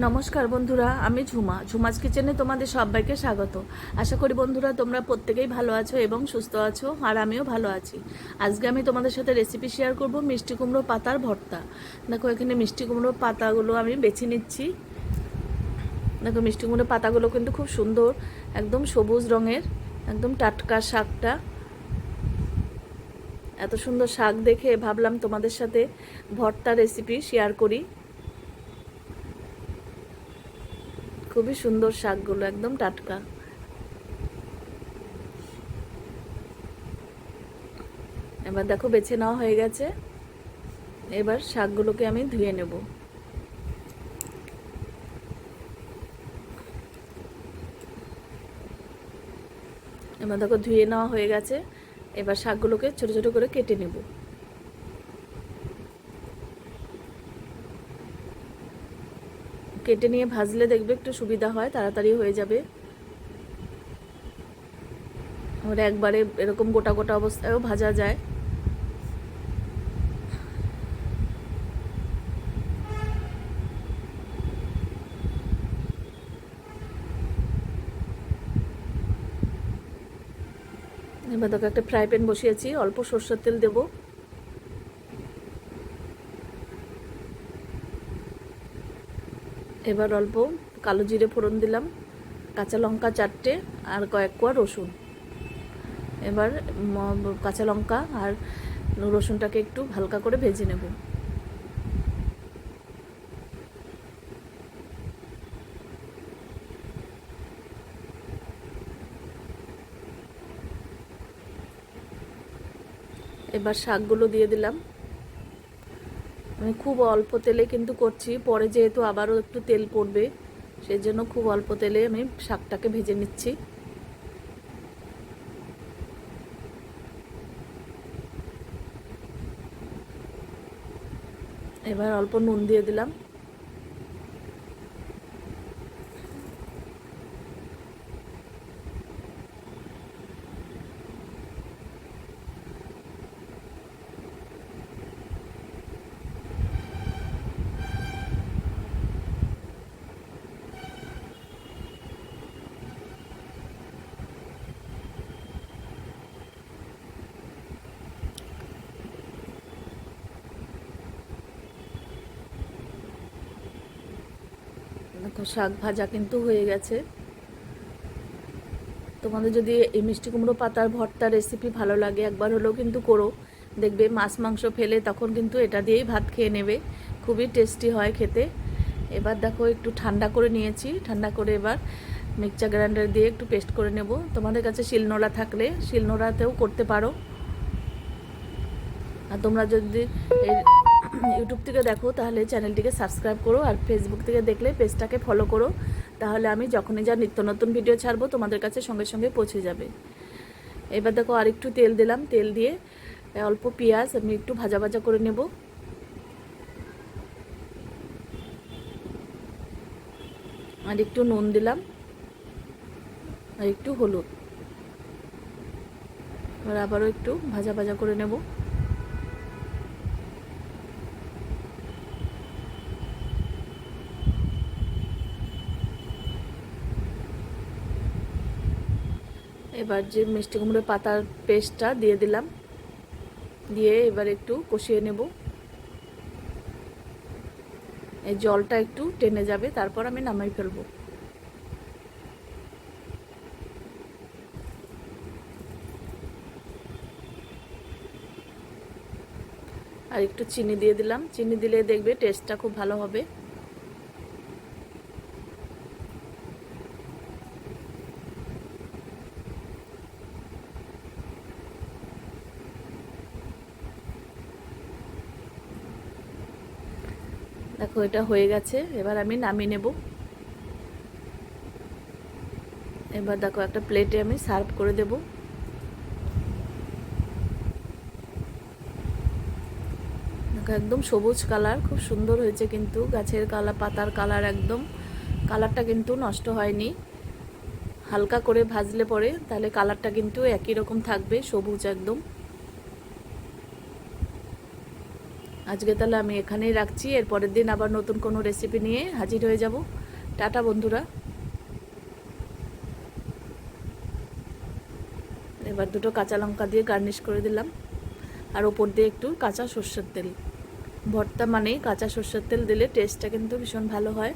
নমস্কার বন্ধুরা, আমি ঝুমা। ঝুমাস কিচেনে তোমাদের সবাইকে স্বাগত। আশা করি বন্ধুরা তোমরা প্রত্যেকেই ভালো আছো এবং সুস্থ আছো, আর আমিও ভালো আছি। আজকে আমি তোমাদের সাথে রেসিপি শেয়ার করব মিষ্টি কুমড়ো পাতার ভর্তা। দেখো, এখানে মিষ্টি কুমড়ো পাতাগুলো আমি বেছে নিচ্ছি। দেখো, মিষ্টি কুমড়ো পাতাগুলো কিন্তু খুব সুন্দর, একদম সবুজ রঙের, একদম টাটকা শাকটা। এত সুন্দর শাক দেখে ভাবলাম তোমাদের সাথে ভর্তা রেসিপি শেয়ার করি। খুবই সুন্দর শাকগুলো, একদম টাটকা। এবার দেখো বেছে নেওয়া হয়ে গেছে। এবার শাকগুলোকে আমি ধুয়ে নেব। এবার দেখো ধুয়ে নেওয়া হয়ে গেছে। এবার শাকগুলোকে ছোট ছোট করে কেটে নেব। কেটে নিয়ে ভাজলে দেখবে একটু সুবিধা হয়, তাড়াতাড়ি হয়ে যাবে। আর একবারে এরকম গোটা গোটা অবস্থায়ও ভাজা যায়। এবার দেখো একটা ফ্রাই প্যান বসিয়েছি, অল্প সর্ষের তেল দেবো। এবার অল্প কালো জিরে ফোড়ন দিলাম, কাঁচা লঙ্কা চারটে আর কয়েক কোয়া রসুন। এবার কাঁচা লঙ্কা আর রসুনটাকে একটু হালকা করে ভেজে নেব। এবার শাকগুলো দিয়ে দিলাম। আমি খুব অল্প তেলে কিন্তু করছি। পরে যেহেতু আবারও একটু তেল পড়বে সেই জন্য খুব অল্প তেলে আমি শাকটাকে ভেজে নিচ্ছি। এবার অল্প নুন দিয়ে দিলাম। দেখো, শাক ভাজা কিন্তু হয়ে গেছে। তোমাদের যদি এই মিষ্টি কুমড়ো পাতার ভর্তা রেসিপি ভালো লাগে, একবার হলেও কিন্তু করো। দেখবে মাছ মাংস ফেলে তখন কিন্তু এটা দিয়েই ভাত খেয়ে নেবে। খুবই টেস্টি হয় খেতে। এবার দেখো, একটু ঠান্ডা করে নিয়েছি। ঠান্ডা করে এবার মিক্সচার গ্রাইন্ডার দিয়ে একটু পেস্ট করে নেব। তোমাদের কাছে শিলনোড়া থাকলে শিলনোড়াতেও করতে পারো। আর তোমরা যদি ইউটিউব থেকে দেখো, তাহলে চ্যানেলটিকে সাবস্ক্রাইব করো আর ফেসবুক থেকে দেখলে পেজটাকে ফলো করো। তাহলে আমি যখনই যা নিত্য নতুন ভিডিও ছাড়বো, তোমাদের কাছে সঙ্গে সঙ্গে পৌঁছে যাবে। এবার দেখো আর একটু তেল দিলাম। তেল দিয়ে অল্প পেঁয়াজ আমি একটু ভাজা ভাজা করে নেব। আর একটু নুন দিলাম। আর একটু হলুদ। এবার আবারও একটু ভাজা ভাজা করে নেব। এবার যে মিষ্টি কুমড়োর পাতার পেস্টটা দিয়ে দিলাম। দিয়ে এবার একটু কষিয়ে নেব। এই জলটা একটু টেনে যাবে, তারপর আমি নামাই ফেলব। আর একটু চিনি দিয়ে দিলাম। চিনি দিলে দেখবে টেস্টটা খুব ভালো হবে। দেখো, এটা হয়ে গেছে। এবার আমি নামিয়ে নেব। এবার দেখো, একটা প্লেটে আমি সার্ভ করে দেব। একদম সবুজ কালার খুব সুন্দর হয়েছে কিন্তু। গাছের কালার পাতার কালার একদম। কালারটা কিন্তু নষ্ট হয়নি। হালকা করে ভাজলে পরে তাহলে কালারটা কিন্তু একই রকম থাকবে, সবুজ একদম। আজকে তাহলে আমি এখানেই রাখছি। এর পরের দিন আবার নতুন কোনো রেসিপি নিয়ে হাজির হয়ে যাব। টাটা বন্ধুরা। এবার দুটো কাঁচা লঙ্কা দিয়ে গার্নিশ করে দিলাম। আর ওপর দিয়ে একটু কাঁচা সর্ষের তেল। ভর্তা মানেই কাঁচা সর্ষের তেল দিলে টেস্টটা কিন্তু ভীষণ ভালো হয়।